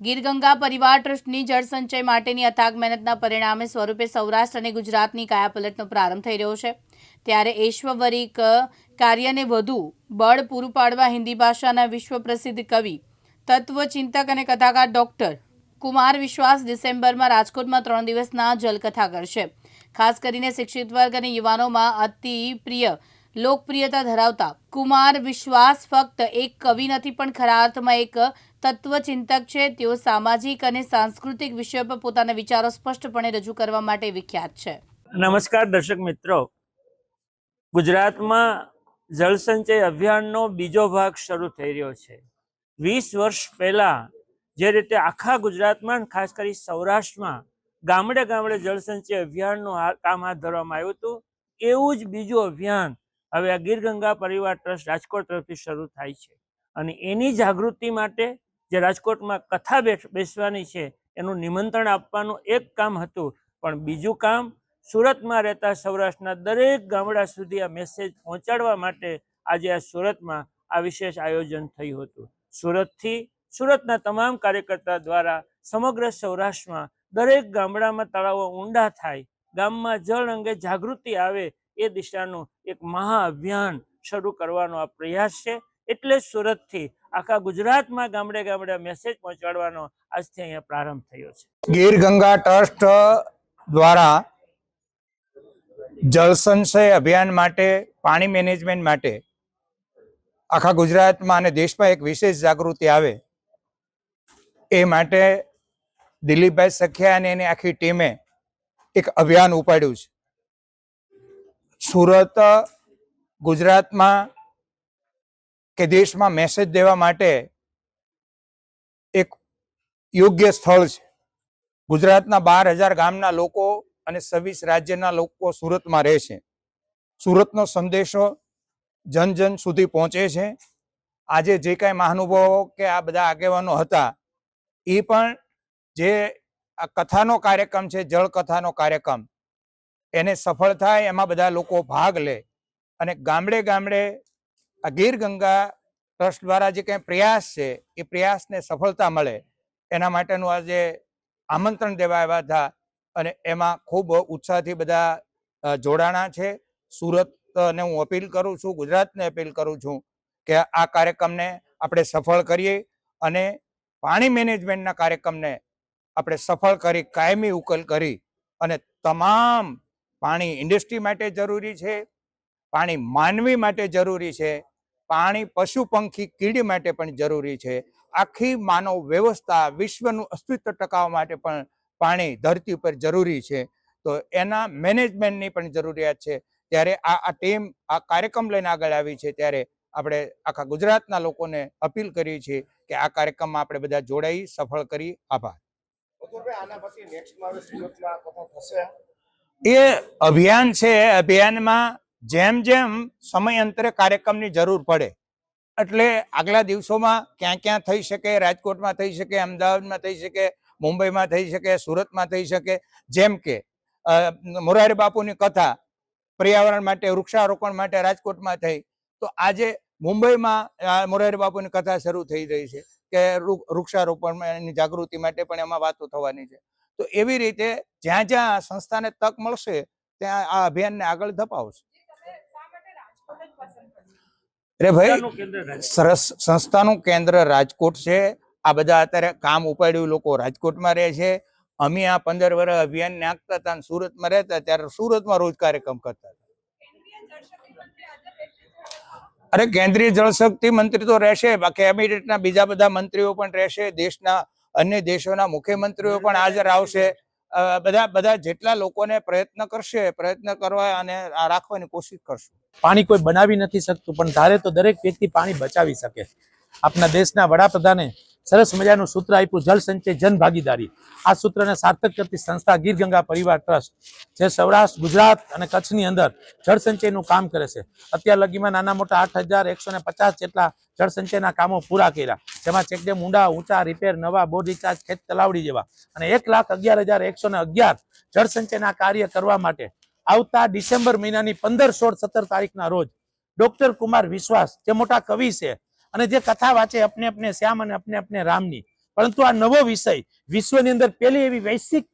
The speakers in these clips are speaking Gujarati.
ગીરગંગા પરિવાર ટ્રસ્ટની જળ સંચય માટેની અથાગ મહેનતના પરિણામે સ્વરૂપે સૌરાષ્ટ્ર અને ગુજરાતની કાયાપલટનો પ્રારંભ થઈ રહ્યો છે. ત્યારે ઐશ્વરિક કાર્યને વધુ બળ પૂરું પાડવા હિન્દી ભાષાના વિશ્વ પ્રસિદ્ધ કવિ, તત્વચિંતક અને કથાકાર ડૉક્ટર કુમાર વિશ્વાસ ડિસેમ્બરમાં રાજકોટમાં ત્રણ દિવસના જલકથા કરશે. ખાસ કરીને શિક્ષિત વર્ગ અને યુવાનોમાં અતિ પ્રિય લોકપ્રિયતા ધરાવતા કુમાર વિશ્વાસ ફક્ત એક કવિ નથી, પણ ખરા અર્થમાં એક તત્વચિંતક છે. તેઓ સામાજિક અને સાંસ્કૃતિક વિષયો પર પોતાના વિચારો સ્પષ્ટપણે રજૂ કરવા માટે વિખ્યાત છે. નમસ્કાર દર્શક મિત્રો. ગુજરાતમાં જળસંચય અભિયાનનો બીજો ભાગ શરૂ થઈ રહ્યો છે. વીસ વર્ષ પહેલાં જે રીતે આખા ગુજરાતમાં ખાસ કરી સૌરાષ્ટ્રમાં ગામડે ગામડે જળસંચય અભિયાનનું કામ હાથ ધરવામાં આવ્યું હતું, એવું જ બીજું અભિયાન હવે આ ગીર ગંગા પરિવાર ટ્રસ્ટ રાજકોટ તરફથી શરૂ થાય છે. અને એની જાગૃતિ માટે જે રાજકોટમાં કથા બેસ- બેસવાની છે, એનું નિમંત્રણ આપવાનું એક કામ હતું. પણ બીજું કામ, સુરતમાં રહેતા સૌરાષ્ટ્રના દરેક ગામડા સુધી આ મેસેજ પહોંચાડવા માટે આજે આ સુરતમાં આ વિશેષ આયોજન થયું હતું. સુરતથી, સુરતના તમામ કાર્યકર્તા દ્વારા સમગ્ર સૌરાષ્ટ્રમાં દરેક ગામડામાં તળાવો ઊંડા થાય, ગામમાં જળ અંગે જાગૃતિ આવે એ દિશાનું એક મહાઅભિયાન શરૂ કરવાનો આ પ્રયાસ છે. એટલે જ સુરતથી આખા ગુજરાતમાં ગામડે ગામડે મેસેજ પહોંચાડવાનો આજથી અહીંયા પ્રારંભ થયો છે. ગીર ગંગા ટ્રસ્ટ દ્વારા જળ સંચય અભિયાન માટે, પાણી મેનેજમેન્ટ માટે આખા ગુજરાતમાં અને દેશમાં એક વિશેષ જાગૃતિ આવે એ માટે દિલીપભાઈ સખિયા અને એની આખી ટીમે એક અભિયાન ઉપાડ્યું છે. સુરત, ગુજરાતમાં કે દેશમાં મેસેજ દેવા માટે એક યોગ્ય સ્થળ છે. ગુજરાતના બાર હજાર ગામના લોકો અને છવ્વીસ રાજ્યના લોકો સુરતમાં રહે છે. સુરતનો સંદેશો જન જન સુધી પહોંચે છે. આજે જે કાંઈ મહાનુભાવો કે આ બધા આગેવાનો હતા, એ પણ જે આ કથાનો કાર્યક્રમ છે જળ કથાનો કાર્યક્રમ એને સફળ થાય, એમાં બધા લોકો ભાગ લે. અને ગામડે ગામડે આ ગીર ગંગા ટ્રસ્ટ દ્વારા જે કંઈ પ્રયાસ છે, એ પ્રયાસને સફળતા મળે. એના માટેનું આજે આમંત્રણ દેવા આવ્યા હતા અને એમાં ખૂબ ઉત્સાહથી બધા જોડાણા છે. સુરતને હું અપીલ કરું છું, ગુજરાતને અપીલ કરું છું કે આ કાર્યક્રમને આપણે સફળ કરીએ અને પાણી મેનેજમેન્ટના કાર્યક્રમને આપણે સફળ કરી, કાયમી ઉકેલ કરી અને તમામ પાણી ઇન્ડસ્ટ્રી માટે જરૂરી છે, પાણી માનવી માટે જરૂરી છે, પાણી પશુ પંખી કીડી માટે પણ જરૂરી છે. આખી માનવ વ્યવસ્થા વિશ્વનું અસ્તિત્વ ટકાવવા માટે પણ પાણી ધરતી ઉપર જરૂરી છે. તો એના મેનેજમેન્ટની પણ જરૂરિયાત છે. ત્યારે આ આ ટીમ, આ કાર્યક્રમ લઈને આગળ આવી છે. ત્યારે આપણે આખા ગુજરાતના લોકોને અપીલ કરી છે કે આ કાર્યક્રમમાં આપણે બધા જોડાઈ, સફળ કરી. આભાર. આના પછી નેક્સ્ટમાં સુરતમાં થશે. એ અભિયાન છે અભિયાનમાં જેમ જેમ સમયાંતરે કાર્યક્રમની જરૂર પડે, એટલે આગલા દિવસોમાં ક્યાં ક્યાં થઈ શકે, રાજકોટમાં થઈ શકે, અમદાવાદમાં થઈ શકે, મુંબઈમાં થઈ શકે, સુરતમાં થઈ શકે, જેમ કે મોરારી બાપુની કથા, પર્યાવરણ માટે, વૃક્ષારોપણ માટે રાજકોટમાં થઈ, તો આજે મુંબઈમાં મોરારી બાપુની કથા શરૂ થઈ રહી છે, કે વૃક્ષારોપણની જાગૃતિ માટે પણ એમાં વાતો થવાની છે. તો એવી રીતે જ્યાં જ્યાં સંસ્થાને તક મળશે ત્યાં આ અભિયાનને આગળ ધપાવશે. અરે ભાઈ સંસ્થાનું કેન્દ્ર રાજકોટ. સરસ સંસ્થાનું કેન્દ્ર રાજકોટ છે. આ બધા અત્યારે કામ ઉપાડ્યું લોકો રાજકોટમાં રહે છે. અમે આ પંદર વર્ષ અભિયાન નાખતા હતા સુરતમાં રહેતા ત્યારે સુરતમાં રોજ કાર્યક્રમ કરતા હતા. અરે કેન્દ્રીય જળશક્તિ મંત્રી તો રહેશે બાકી કેબિનેટના બીજા બધા મંત્રીઓ પણ રહેશે દેશના અન્ય દેશોના મુખ્યમંત્રીઓ પણ હાજર આવશે. બધા બધા જેટલા લોકોને પ્રયત્ન કરશે, પ્રયત્ન કરવા અને રાખવાની કોશિશ કરશું. પાણી કોઈ બનાવી નથી શકતું, પણ ધારે તો દરેક વ્યક્તિ પાણી બચાવી શકે. આપણા દેશના વડાપ્રધાને સરસ મજાનું સૂત્ર આપ્યું જળ સંચય, જન ભાગીદારી. આ સૂત્રને સાર્થક કરતી સંસ્થા ગીર ગંગા પરિવાર ટ્રસ્ટ, જે સૌરાષ્ટ્ર, ગુજરાત અને કચ્છની અંદર જળ સંચયનું કામ કરે છે. અત્યાર લગીમાં નાના મોટા આઠ હજાર એકસો ને પચાસ જેટલા જળ સંચયના કામો પૂરા કર્યા. જેમાં ચેકડેમ, ઊંડા, ઊંચા, રિપેર, નવા, બોર રિચાર્જ, ખેત તલાવડી જેવા અને એક લાખ અગિયાર હજાર એકસો અગિયાર જળ સંચયના કાર્ય કરવા માટે આવતા ડિસેમ્બર મહિનાની પંદર સોળ સત્તર તારીખના રોજ ડોક્ટર કુમાર વિશ્વાસ, જે મોટા કવિ છે અને જે કથા વાંચે અપને અપને શ્યામ અને અપને અપને રામની, પરંતુ આ નવો વિષય વિશ્વની અંદર પહેલી એવી વૈશ્વિક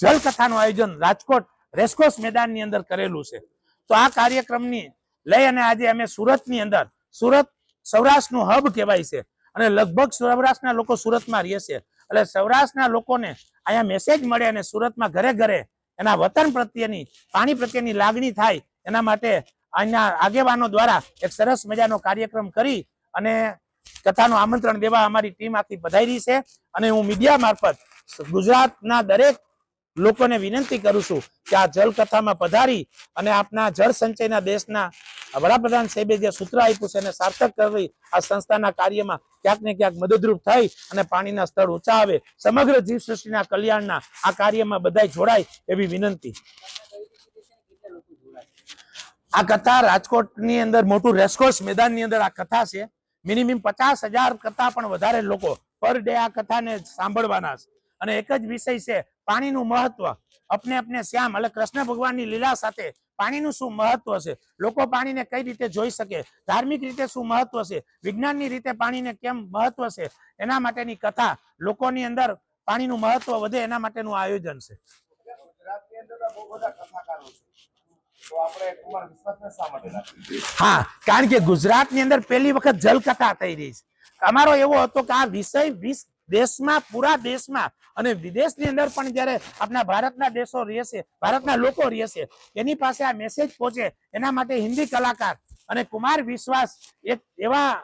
જલકથાનું આયોજન રાજકોટ રેસકોર્સ મેદાનની અંદર કરેલું છે. તો આ કાર્યક્રમની લઈ અને આજે અમે સુરતની અંદર, સુરત સૌરાષ્ટ્રનું હબ કહેવાય છે અને લગભગ સૌરાષ્ટ્રના લોકો સુરતમાં રહે છે. એટલે સૌરાષ્ટ્રના લોકોને અહીંયા મેસેજ મળે અને સુરતમાં ઘરે ઘરે એના વતન પ્રત્યેની, પાણી પ્રત્યેની લાગણી થાય એના માટે અહીંયા આગેવાનો દ્વારા એક સરસ મજાનો કાર્યક્રમ કરી અને કથાનું આમંત્રણ દેવા અમારી ટીમ આખી પધારી છે. અને હું મીડિયા મારફત ગુજરાતના દરેક લોકોને વિનંતી કરું છું કે આ જલકથામાં પધારી અને આપના જળ સંચયના દેશના વડાપ્રધાન સાહેબે જે સૂત્ર આપ્યું છે એને સાર્થક કરવી આ સંસ્થાના કાર્યમાં ક્યાંક ને ક્યાંક મદદરૂપ થઈ અને પાણીના સ્તર ઊંચા આવે. સમગ્ર જીવસૃષ્ટિના કલ્યાણના આ કાર્યમાં બધા જોડાય એવી વિનંતી. આ કથા રાજકોટની અંદર મોટું રેસકોર્સ મેદાનની અંદર આ કથા છે. મિનિમમ પચાસ હજાર કરતા પણ વધારે લોકો પર ડે આ કથાને સાંભળવાના છે. અને એક જ વિષય છે, પાણીનું મહત્વ. અપને અપને શ્યામ એટલે કૃષ્ણ ભગવાનની લીલા સાથે પાણીનું શું મહત્વ છે? લોકો પાણીને કઈ રીતે જોઈ શકે? ધાર્મિક રીતે શું મહત્વ છે? વિજ્ઞાનની રીતે પાણીને કેમ મહત્વ છે? એના માટેની કથા લોકોની અંદર પાણીનું મહત્વ વધે એના માટેનું આયોજન છે. હા, કારણ કે ગુજરાતની અંદર પહેલી વખત જલકથા થઈ રહી છે. અમારો એવો હતો કે આ વિષય વીસ દેશમાં, પૂરા દેશમાં અને વિદેશની અંદર પણ જ્યારે આપણા ભારતના દેશો રહેશે, ભારતના લોકો રહેશે, એની પાસે આ મેસેજ પહોંચે. એના માટે હિન્દી કલાકાર અને કુમાર વિશ્વાસ એક એવા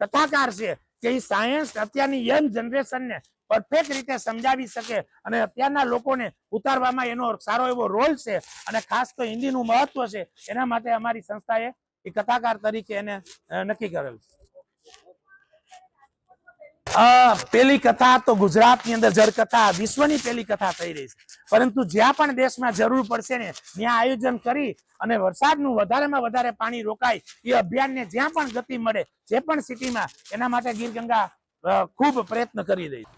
કથાકાર છે કે એ સાયન્સ અત્યારની યંગ જનરેશનને પરફેક્ટ રીતે સમજાવી શકે અને અત્યારના લોકોને ઉતારવામાં એનો સારો એવો રોલ છે અને ખાસ તો હિન્દીનું મહત્વ છે, એના માટે અમારી સંસ્થાએ એ કથાકાર તરીકે એને નક્કી કરેલ પેલી કથા તો ગુજરાતની અંદર જળ કથા વિશ્વની પેલી કથા થઈ રહી છે. પરંતુ જ્યાં પણ દેશમાં જરૂર પડશે ને, ત્યાં આયોજન કરી અને વરસાદનું વધારેમાં વધારે પાણી રોકાય, એ અભિયાનને જ્યાં પણ ગતિ મળે, જે પણ સિટીમાં, એના માટે ગીર ગંગા ખૂબ પ્રયત્ન કરી રહી છે.